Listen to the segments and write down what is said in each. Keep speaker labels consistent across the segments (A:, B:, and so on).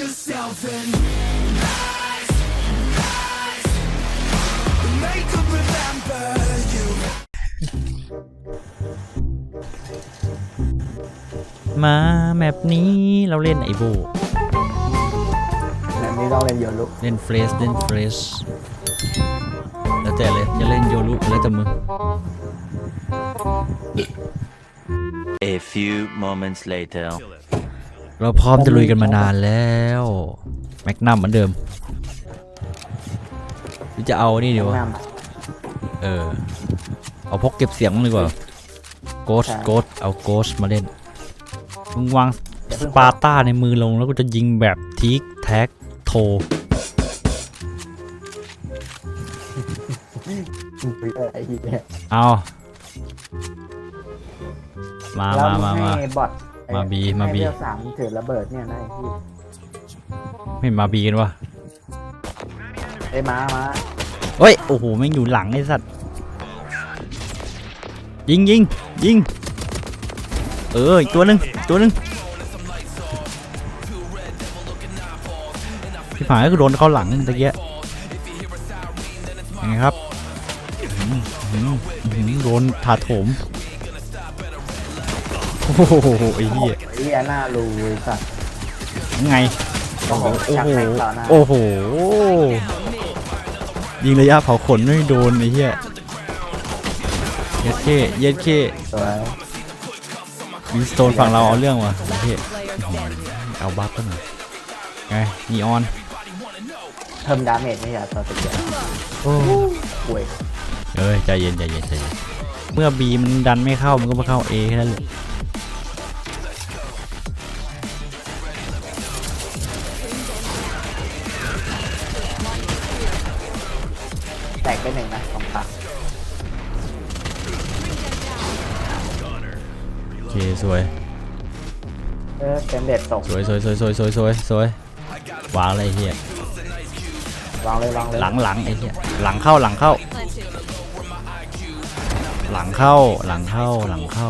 A: yourself and lies, lies. Make them remember you.
B: มาแมปนี้เราเล่นไอโบ
C: แบบนี้ต้องเล่นโยลุ
B: เล่นเฟรชเล่นเฟรชแล้วแต่เลยจะเล่นโยรุแล้วแต่มึง
D: A few moments later.
B: เราพร้อมจะลุยกันมานานแล้วแม็กนัมเหมือนเดิมหรือจะเอานี่ดีวะ
C: น้
B: เออ เอาพกเก็บเสียงดีกว่าโกส
C: ใช่
B: โกสเอาโกสมาเล่นมึงวางสปาร์ต้าในมือลงแล้วก็จะยิงแบบทีกแท็กโทำ
C: เออไอ้เหี้ย
B: เอา มา
C: แล้ว
B: มา
C: มึง
B: มา
C: ให้
B: มา
C: บอท
B: มาบีมาบี
C: ให้เลือกสามถือระเบิดเนี่ยนะไอ้ที่
B: ไม่มาบีกันวะ
C: ไอ้ม้าม้า
B: เฮ้ย โอ้โหแม่งอยู่หลังไอ้สัตว์ ยิงยิงยิง เอออีกตัวหนึ่งตัวหนึ่งพี่ผายก็โดนเข้าหลังตะเกียยังไงครับอื้อหืออื้อหือโดนถาโถม โอ้โหไอ้เหี้ย
C: ไอ้เหี้ยหน้ารูไอ้สัตว์
B: ยังไง
C: โอ้โห
B: โอ้
C: ชัก
B: โห
C: แม่งต่อหน้า
B: โอ้โห ยิงระยะเผาขนไม่โดนไอ้เหี้ยเย็ดเคเย็ดเค
C: สวย
B: วินสโตนฝั่งเราเอาเรื่องว่ะไอ้เหี้ยเอาบัฟกันหน่อยไงนีออน
C: เพิ่มดาเมจไม่ใช่ต่อตะเกียบ
B: โอ้
C: ป่วย
B: เอ้ยใจเย็นใจเย็นใจเย็นเมื่อบีมันดันไม่เข้ามันก็มาเข้าเอแค่นั้นแหละ
C: ส
B: วย
C: เออเต็มเด็ดตก
B: สวยสวยสวยสวยสวยสวยสวยวางเลยไอ้เฮียวา
C: งเลยวางเลย
B: หลังหลังไอ้เฮียหลังเข้าหลังเข้า หลังเข้าหลังเข้าหลังเข้า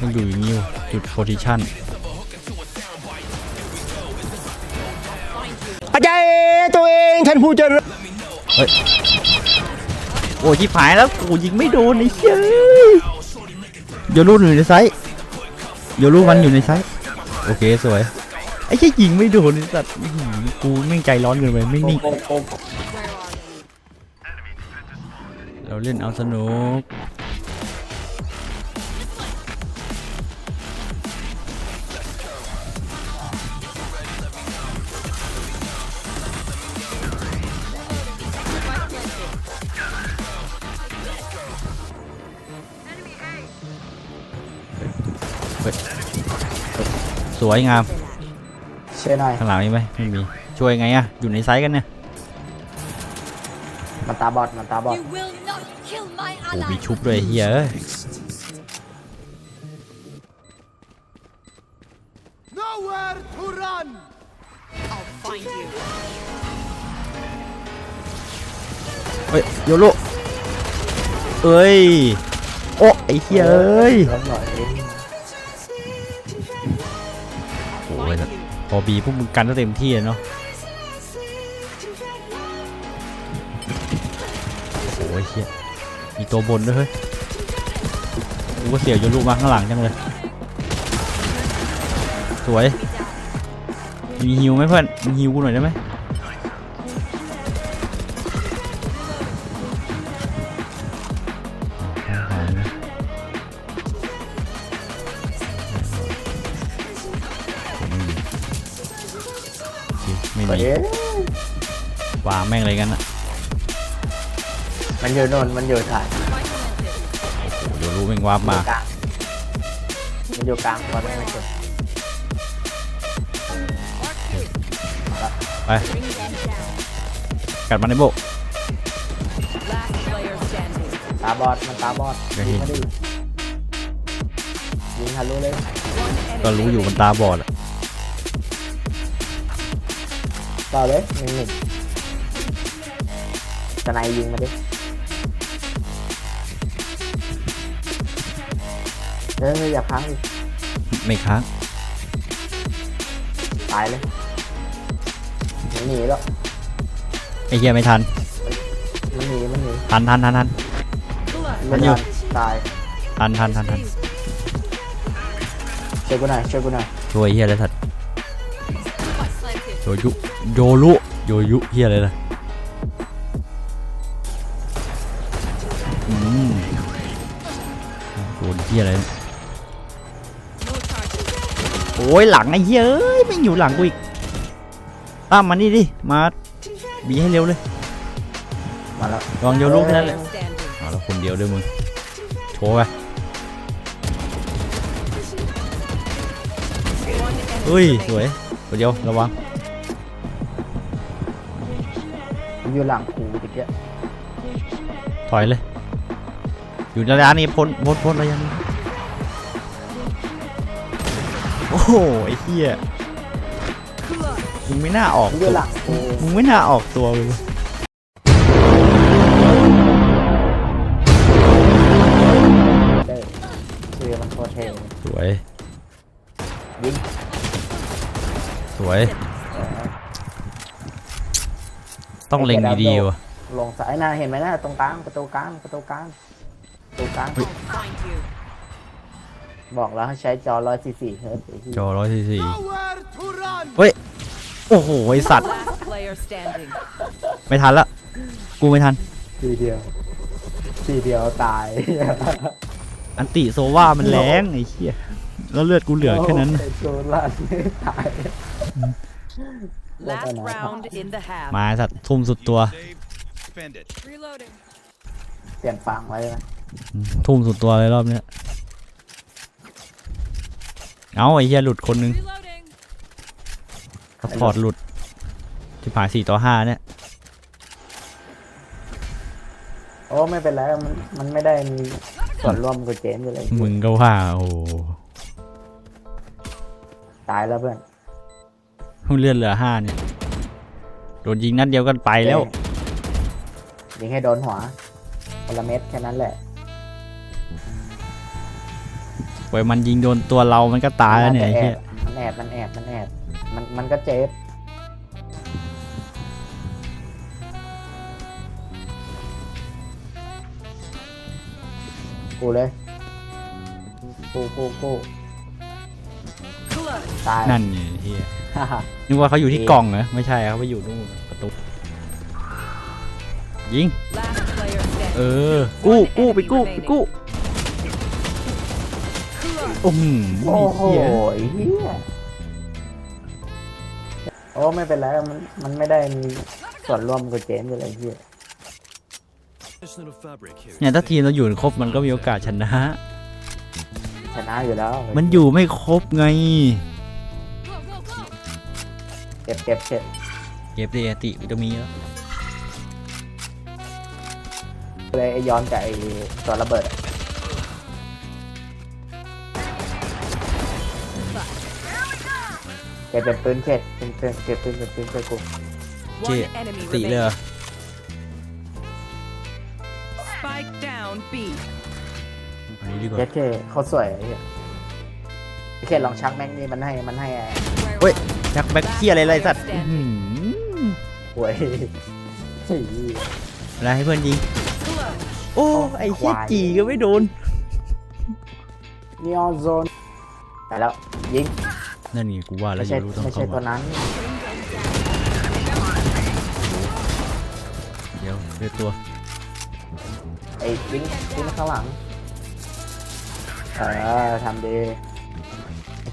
B: ต้องอยู่อย่างนี้วะจุดโพซิชัน
C: อาจารย์ตัวเองท่านผู้เจริญ
B: โอ้ยชิบหายแล้วกูยิงไม่โดนไอ้เหี้ยโยรูอยู่ในไซส์โยรูมันอยู่ในไซส์โอเคสวยไอ้เหี้ยยิงไม่โดนไอ้สัตว์อื้อหือกูแม่งใจร้อนเกินไปไม่นิ่ง
C: โป๊ะโป๊ะ
B: เราเล่นเอาสนุก วยงาม
C: เชื่อหน่อย
B: ข้างหลังมีไหมไม่มีช่วยไงอะอยู่ในไซส์กันเนี่ย
C: มันตาบอดมันตาบอด
E: You will not kill my
B: โอ้มี
E: ally.
B: ชุบด้วยไอ้เฮียเอ้ย
A: Nowhere to run.
E: I'll find you.
B: เฮ้ยโยโรเอ้ยโอ้ไอ้เฮียเอ้ย
C: ลดหน่อยเอง
B: พอบีพวกมึงกันก็เต็มที่เนาะโอ้ยเฮียมีตัวบนด้วยเฮ้ยกูก็เสียวโยโรมาข้างหลังจังเลย สวย มีฮิวไหมเพื่อน มีฮิวกูหน่อยได้ไหม
C: เอ๊ะ
B: วางแม่งเลยกันอะ
C: มันอยู่โนนมันอยู่ถ่าย
B: โอ้โหเดี๋ยวรู้แม่งวาร์ปมา
C: กลางมันอยู่กลางตอนนี้ไม่เกิด
B: ไปกัดมันในโบ
E: Last player standing.
C: ตาบอดมันตาบอด
B: เดี๋ยวเห็
C: ยิง
B: น
C: ไม่ได้ยิงทะลุเลย
B: ก็รู้อยู่มันตาบอดอะ
C: ต่อเลยหนึ่งหนึ่งสไนยิงมาดิเฮ้ยอย่าพังอีก
B: ไม่ค้าง
C: ตายเลยหนีหนีแล้ว
B: ไอ้เหี้ยไม่ทัน
C: มันหนีมันหนี
B: ทันทันทันทัน
C: ไม่
B: มันอยู่
C: ทันตาย
B: ทันทันทันทัน
C: ช่วยกูหน่อยช่วยกูหน่อย
B: ช่วยเหี้ยอะไรสัตว์
E: Spike planted.
B: โยยุ โยรุโยยุเหี้ยอะไรนะอืมโดนเหี้ยอะไรเนี่ย
E: No charges.
B: โอ้ยหลังไอ้เหี้ยเอ้ยไม่อยู่หลังกูอีกตามมานี่ดิ มาบีให้เร็วเลย
C: มาแล้ว
B: ลองโยรุแค่นั้นแหละเอาแล้วคนเดียวด้วยมึง โชว์ไปเฮ้ย สวยคนเดียวระวัง
C: อยู่หลังกูอีกแล้ว
B: ถอยเลย อยู่ในร้านนี้พ้นพ้นพ้นระยะนี้โอ้โหไอ้เหี้ยมึงไม่น่าออก
C: มันอ
B: ตั
C: ยู่
B: ว
C: หลังกู
B: มึงไม่น่าออกตัวเลยเว้ย
C: ได้ชื่อมันโคตรเท่เลย
B: สวย
C: ยิง
B: สวย
C: เออ
B: ต้องเล็งดีๆว่ะ
C: ลงสายหน้าเห็นไหมนะตรงกลางประตูกลางประตูกลางประตูกลาง
E: I'll find you.
C: บอกแล้วให้ใช้จอ144เฮิร์ตซ์ไอ้เหี้ย
B: จอร้อยสี่สี่
A: Nowhere to run!
B: โอ้โห ไอสัตว์
E: Last player standing.
B: ไม่ทันละ กูไม่ทัน
C: ทีเดียวทีเดียวตาย
B: อันติโซว่ามันแรงไอ้เหี้ยแล้วเลือดกูเหลือแค่นั้น
C: โอ้ยโจรลันไม่ตาย
E: Last round in the half.
B: มาไอ้สัตว์ทุ่มสุดตัว
A: Spend it.
E: Reloading.
C: เปลี่ยนฝั่งไว้นะ
B: ทุ่มสุดตัวเลยรอบเนี้ยเอาไอ้เหี้ยหลุดคนนึง
E: Reloading.
B: ซัพพอร์ตหลุดที่ผ่านสี่ต่อห้าเนี่ย
C: โอ้ไม่เป็นไรมันมันไม่ได้มีส่วนร่วมกับเจมส์อยู่เลย
B: มึงก็ว่า โอ้โห
C: ตายแล้วเพื่อน
B: เลือดเหลือห้าเนี่ย โดนยิงนัดเดียวกันไปแล้ว
C: ยิงให้โดนหัวคนละเม็ดแค่นั้นแหละ
B: ปล่อยมันยิงโดนตัวเรามันก็ตายแล้วเนี่ยไอ้เหี้ย
C: มันแอบ มันแอบ มันแอบ มัน มันก็เจ็บ กูเลย กูกูกู
E: Close.
C: ตาย
B: นั่นไงไอ้เหี้ย
C: ฮ่าฮ่า
B: นึกว่าเขาอยู่ที่กล่องเหรอไม่ใช่เขาไปอยู่นู่นประตูยิง
E: Last player
B: เอ
E: standing.
B: อ กู้กู้ไปกู้ไปกู้โอ้โห
C: โอ้โห
B: เหี้ย
C: ไอ้เฮียโอ้ไม่เป็นไรมันมันไม่ได้มีส่วนร่วมกับเจมส์อยู่เลยไอ้เฮีย
B: เนี่ยถ้าทีมเราอยู่ครบมันก็มีโอกาสชนะ
C: ชนะอยู่แล้ว
B: มันอยู่ไม่ครบไง
E: Go, go, go.
C: เจ็บเจ็บเจ็บ
B: เก็บดีติวิตามินแล้ว
C: เลยไอ้ย้อนกับไอ้ตัวระเบิดอะเก็บเป็นปืนเช็ดเป็นปืนเก็บปืนเป็นปืนเช็ดกู
E: One enemy
B: ติเลยเหร
E: remaining.
B: อ
E: Spike down B.
B: อันนี้ดีกว่า
C: เจ็ดเท่เขาสวยไอ้เหี้ยไอ้เคนลองชักแม็กนี่มันให้มันให้ไอ้
B: Wait. ยักแบ็คเคียอะไรไรสัตว์อื้อหือ
C: หวยเฮ้ย
B: อะไรให้เพื่อนยิง
E: Close.
B: โอ้ไอ้เหี้ย
C: ควาย
B: จีก็ไม่โดน
C: นีออนโซนแต่แล้วยิง
B: นั่นไงกูว่าแล้
C: ไม่
B: วอ
C: ใช่
B: ยู่รู้ต้อง
C: ไม่ใช่
B: เข้า
C: ตัว
B: มา
C: นั้น
B: เดี๋ยวเลือตัว
C: ไอ้วิ่งวิ่งข้างหลังเออทำดี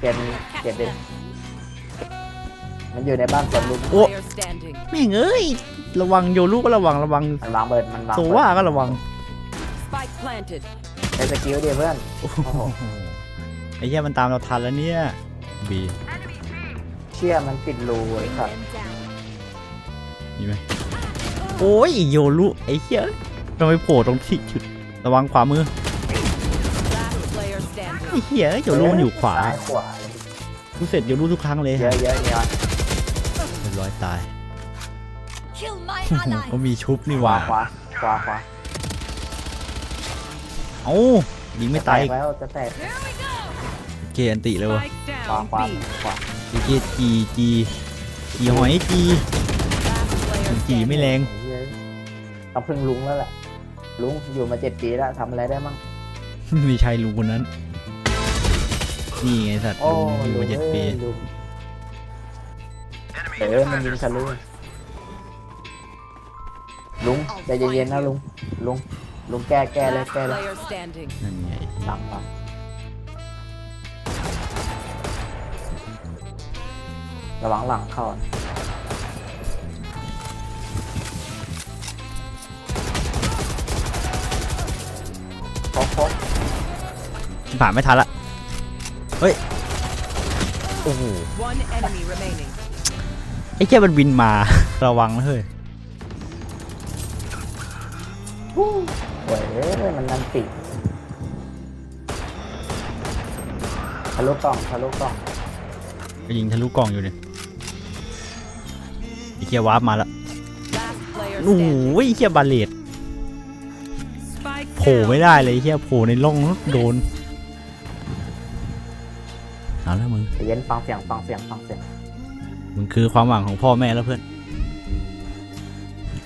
C: เก็บเก็บดิ มันอยู่ในบ้านสวนลุม
B: โอ้
E: Player standing.
B: แม่งเอ้ย ระวังโยลูก็ระวังระวัง
C: มันวางเบิร์ดมันวาง
B: โซ
C: เบิร์ด
B: ว่าก็ระวัง
E: Spike planted.
C: ใช้สกิลดิเพื่อน
B: โอ้โห ไอ้เหี้ยมันตามเราทันแล้วเนี่ยบี
C: เชี่ยมันปิดรูไอ้สัตว์
B: มีไหมโอ้ยโยลูไอ้เหี้ยทำไมโผล่ตรงที่จุดระวังขวามือ
E: Last player standing.
B: ไอ้เหี้ยโยลูมันอยู่ขวา
C: ซ้ายขวา
B: กูเสร็จโยลูทุกครั้งเลย
C: เยอะเยอะเนี่ย
B: เรียบร้อยตาย
E: Kill my
B: โอ้โหก็มีชุบนี่
C: ข
B: ห
C: วา
B: ว่า
C: ขวาขวาขวา
B: เอ้ายิงไม่ตาย
C: แต
B: อี
C: ก
B: ก
C: แล้วจะแตก
B: เกอันติเลยวะ
E: Spike
C: ขวา
E: down
C: ขวา
E: B.
C: ขวา
B: เกจีจีจีหอยจี
E: Last player
B: จีไม่
E: standing.
B: แรง
C: เฮ้ยต้องพึ่งลุงแล้วแหละลุงอยู่มาเจ็ดปีแล้วทำอะไรได้มั่ง
B: ไม่ใช่ลุงคนนั้น นี่ไงสัตว์
C: โอ้
B: ลุงอยู่มาเจ็ดปี
C: ลุง เออมันยิงทะลุลุงใจเย็นๆนะลุงลุงลุงแก้แก้เลย
E: Last
C: แก้เลย
E: player standing.
B: นั่นไง
C: หลังมาระวังหลังเข้านะครบครบ
B: ผ่านไม่ทันละ
C: โอ้โห
E: One enemy remaining.
B: ไอ้แค่มันบินมาระวังนะเฮ้ย
C: โอ้ยมันนันติทะลุกล่องทะลุกล่อง
B: ก็ยิงทะลุกล่องอยู่เนี่ยไอ้เคียวาร์ปมาละ
E: Last player
B: โอ้โห
E: standing.
B: ไอ้เคียบาเลต
E: Spike
B: โผล่ไม่
E: down.
B: ได้เลยไอ้เคียโผล่ในร่องโดนเอาแล้วมึง
C: ใจเย็นฟังเสียงฟังเสียงฟังเสียง
B: มึงคือความหวังของพ่อแม่แล้วเพื่อน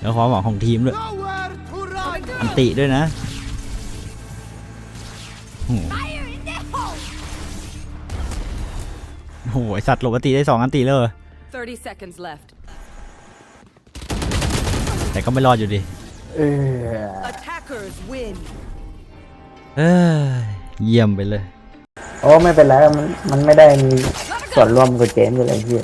B: แล้วความหวังของทีมด้วย
A: Nowhere to run.
B: อันติด้วยนะโอ้โหโอ้โหไอ้สัตว์หลบอันติได้สองอันติเลย
E: 30 seconds left.
B: แต่ก็ไม่รอดอยู่ดี
C: เออ
E: Attackers win.
B: เอ้ยเยี่ยมไปเลย
C: โอ้ไม่เป็นไรมันมันไม่ได้มีส่วนร่วมกับเกมอยู่เลยพี่